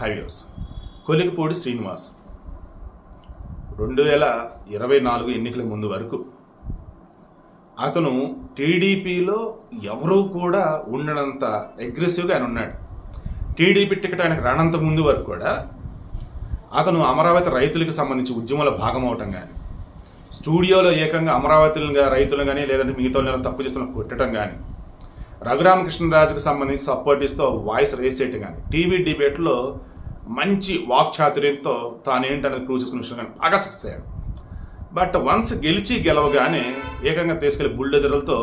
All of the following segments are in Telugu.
హైవేస్. కొలిగిపూడి శ్రీనివాస్. రెండు వేల ఇరవై నాలుగు ఎన్నికల ముందు వరకు అతను టీడీపీలో ఎవరూ కూడా ఉండనంత అగ్రెసివ్గా ఆయన ఉన్నాడు. టీడీపీ టికెట్ ఆయనకు రానంత ముందు వరకు కూడా అతను అమరావతి రైతులకు సంబంధించి ఉద్యమంలో అవటం కానీ స్టూడియోలో ఏకంగా అమరావతిగా రైతులు కానీ లేదంటే మిగతా తప్పు చేస్తున్న కొట్టడం కానీ రఘురామకృష్ణరాజుకు సంబంధించి సపోర్ట్ ఇస్తూ వాయిస్ రేస్ చేయటం కానీ టీవీ డిబేట్లో మంచి వాక్చాతుర్యంతో తాను ఏంటనేది ప్రూవ్ చేసుకున్న విషయం కానీ బాగా సక్సెస్ అయ్యాడు. బట్ వన్స్ గెలిచి గెలవగానే ఏకంగా తీసుకెళ్ళి బుల్డోజర్లతో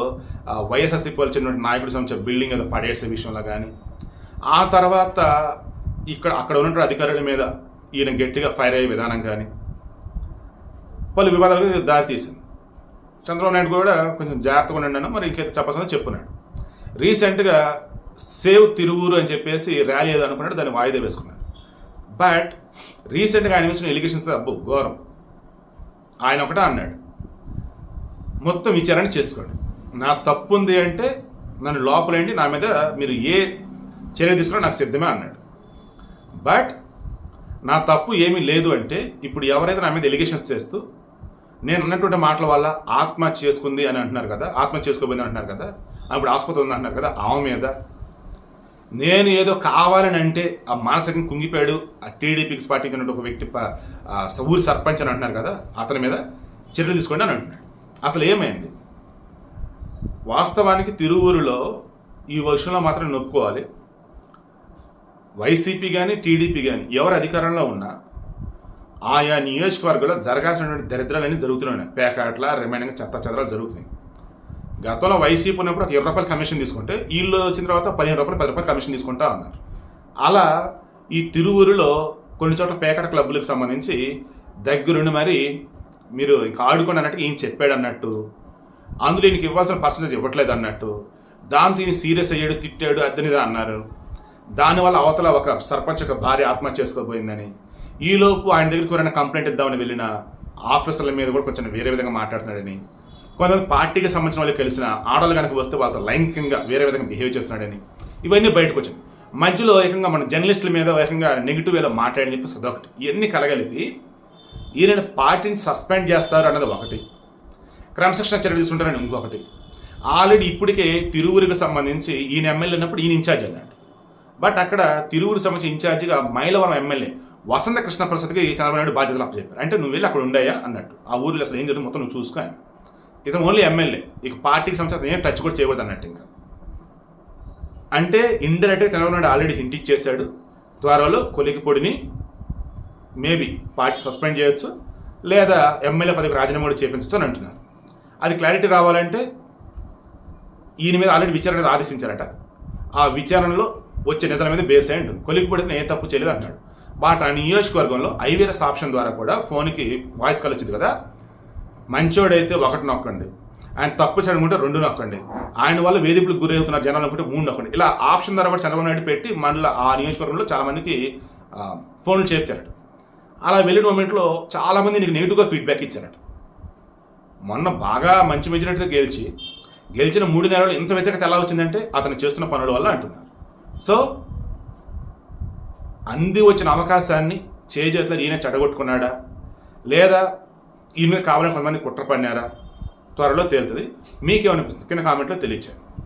వైఎస్ఆర్సీపీ వాళ్ళు చెందిన నాయకుడి సంబంధించిన బిల్డింగ్ ఏదో పడేసే విషయంలో కానీ ఆ తర్వాత ఇక్కడ అక్కడ ఉన్నటువంటి అధికారుల మీద ఈయన గట్టిగా ఫైర్ అయ్యే విధానం కానీ పలు వివాదాలకు దారి తీసింది చంద్రబాబు నాయుడు కూడా కొంచెం జాగ్రత్తగా ఉండండి మరి ఇంకేదో చెప్పాల్సిందో చెప్పున్నాడు రీసెంట్గా సేవ్ తిరువూరు అని చెప్పేసి ర్యాలీ ఏదో అనుకున్నాడు దాన్ని వాయిదా వేసుకున్నాడు. బట్ రీసెంట్గా ఆయన వచ్చిన ఎలిగేషన్స్ అబ్బు ఘోరం. ఆయన ఒకటే అన్నాడు మొత్తం విచారణ చేసుకోండి. నా తప్పు ఉంది అంటే నన్ను లోపలేండి నా మీద మీరు ఏ చర్య తీసుకున్నా నాకు సిద్ధమే అన్నాడు. బట్ నా తప్పు ఏమీ లేదు అంటే ఇప్పుడు ఎవరైతే నా మీద ఎలిగేషన్స్ చేస్తూ నేను అన్నటువంటి మాటల వల్ల ఆత్మహత్య చేసుకుంది అని అంటున్నారు కదా ఆత్మహత్య చేసుకోబోయింది అంటున్నారు కదా అప్పుడు ఆసుపత్రి ఉంది అంటున్నారు కదా ఆమె మీద. నేను ఏదో కావాలని అంటే ఆ మానసికంగా కుంగిపోయాడు ఆ టీడీపీకి పార్టీకి ఉన్నటువంటి ఒక వ్యక్తి ఊరి సర్పంచ్ అని అంటున్నారు కదా అతని మీద చర్యలు తీసుకోండి అని అంటున్నాడు. అసలు ఏమైంది? వాస్తవానికి తిరువూరులో ఈ వర్షంలో మాత్రం నొప్పుకోవాలి. వైసీపీ కానీ టీడీపీ కానీ ఎవరు అధికారంలో ఉన్నా ఆయా నియోజకవర్గంలో జరగాల్సినటువంటి దరిద్రాలన్నీ జరుగుతున్నాయి. పేకాట్ల రిమైనింగ్ చెత్త చెదరాలు జరుగుతున్నాయి. గతంలో వైసీపీ ఉన్నప్పుడు ఒక ఇరవై రూపాయలు కమిషన్ తీసుకుంటే వీళ్ళు వచ్చిన తర్వాత పదిహేను రూపాయలు పది రూపాయలు కమిషన్ తీసుకుంటా ఉన్నారు అలా ఈ తిరువురులో కొన్ని చోట్ల పేకట క్లబ్బులకు సంబంధించి దగ్గరుండి మరి మీరు ఇంకా ఆడుకోండి అన్నట్టు ఈయన చెప్పాడు అన్నట్టు అందులో ఈయనకి ఇవ్వాల్సిన పర్సంటేజ్ ఇవ్వట్లేదు అన్నట్టు దాంతో ఈయన సీరియస్ అయ్యాడు తిట్టాడు అద్దనిదా అన్నారు. దానివల్ల అవతల ఒక సర్పంచ్ ఒక భార్య ఆత్మహత్య చేసుకోబోయిందని ఈలోపు ఆయన దగ్గరికి ఎవరైనా కంప్లైంట్ ఇద్దామని వెళ్ళిన ఆఫీసర్ల మీద కూడా కొంచెం వేరే విధంగా మాట్లాడుతున్నాడని కొంతమంది పార్టీకి సంబంధించిన వాళ్ళు కలిసిన ఆడవాళ్ళు కనుక వస్తే వాళ్ళతో లైంగికంగా వేరే విధంగా బిహేవ్ చేస్తున్నాడని. ఇవన్నీ బయటకు వచ్చాయి. మధ్యలో ఏకంగా మన జర్నలిస్టుల మీద ఏకంగా నెగిటివ్ వేలో మాట్లాడని చెప్పేసి అదొకటి. ఇవన్నీ కలగలిపి ఈయన పార్టీని సస్పెండ్ చేస్తారు అన్నది ఒకటి. క్రమశిక్షణ చర్యలు తీసుకుంటారని ఇంకొకటి. ఆల్రెడీ ఇప్పటికే తిరువురికి సంబంధించి ఈయన ఎమ్మెల్యే ఉన్నప్పుడు ఈయన ఇన్ఛార్జ్ అన్నాడు. బట్ అక్కడ తిరువురు సంబంధించి ఇన్ఛార్జిగా మైలవరం ఎమ్మెల్యే వసంత కృష్ణ ప్రసాద్కి చంద్రబాబు నాయుడు బాధ్యతలు అప్పచెప్పారు. అంటే నువ్వు వెళ్ళి అక్కడ ఉండాయా అన్నట్టు. ఆ ఊరిలో అసలు ఏం జరుగుతుంది మొత్తం నువ్వు చూసుకో అని. ఇతను ఓన్లీ ఎమ్మెల్యే ఇక పార్టీకి సంబంధించిన ఏం టచ్ కూడా చేయకూడదు అన్నట్టు ఇంకా. అంటే ఇండైరెక్ట్గా చంద్రబాబు నాయుడు ఆల్రెడీ హింట్ ఇచ్చేశాడు. త్వరలో కొలికిపొడిని మేబీ పార్టీ సస్పెండ్ చేయొచ్చు. లేదా ఎమ్మెల్యే పదవికి రాజీనామా కూడా చేపించవచ్చు అని అంటున్నారు. అది క్లారిటీ రావాలంటే ఈయన మీద ఆల్రెడీ విచారణ ఆదేశించారట. ఆ విచారణలో వచ్చే నిజాల మీద బేస్ అయి ఉంటుంది. కొలికిపొడిని ఏ తప్పు చేయలేదు అంటాడు బట్ ఆ నియోజకవర్గంలో ఐవీఎస్ ఆప్షన్ ద్వారా కూడా ఫోన్కి వాయిస్ కాల్ వచ్చింది కదా. మంచోడైతే ఒకటి నొక్కండి. ఆయన తప్పు చేయనుకుంటే రెండు నొక్కండి. ఆయన వల్ల వేధింపులకు గురి అవుతున్నారు జనాలు అనుకుంటే మూడు నొక్కండి. ఇలా ఆప్షన్ ద్వారా కూడా చంద్రబాబు నాయుడు పెట్టి మళ్ళీ ఆ నియోజకవర్గంలో చాలామందికి ఫోన్లు చేర్చారట. అలా వెళ్ళిన మూమెంట్లో చాలామంది నీకు నెగిటివ్గా ఫీడ్బ్యాక్ ఇచ్చారట. మొన్న బాగా మంచి మెజారిటీతో గెలిచి గెలిచిన మూడు నెలలు ఇంత వ్యతిరేకత ఎలా వచ్చిందంటే అతను చేస్తున్న పనుల వల్ల అంటున్నారు. సో అంది వచ్చిన అవకాశాన్ని చేజేతులు ఈయన చెడగొట్టుకున్నాడా? లేదా ఈమె కావాలని కొంతమంది కుట్ర పన్నారా త్వరలో తేలుతుంది. మీకేమనిపిస్తుంది? కింద కామెంట్లో తెలియచేయండి.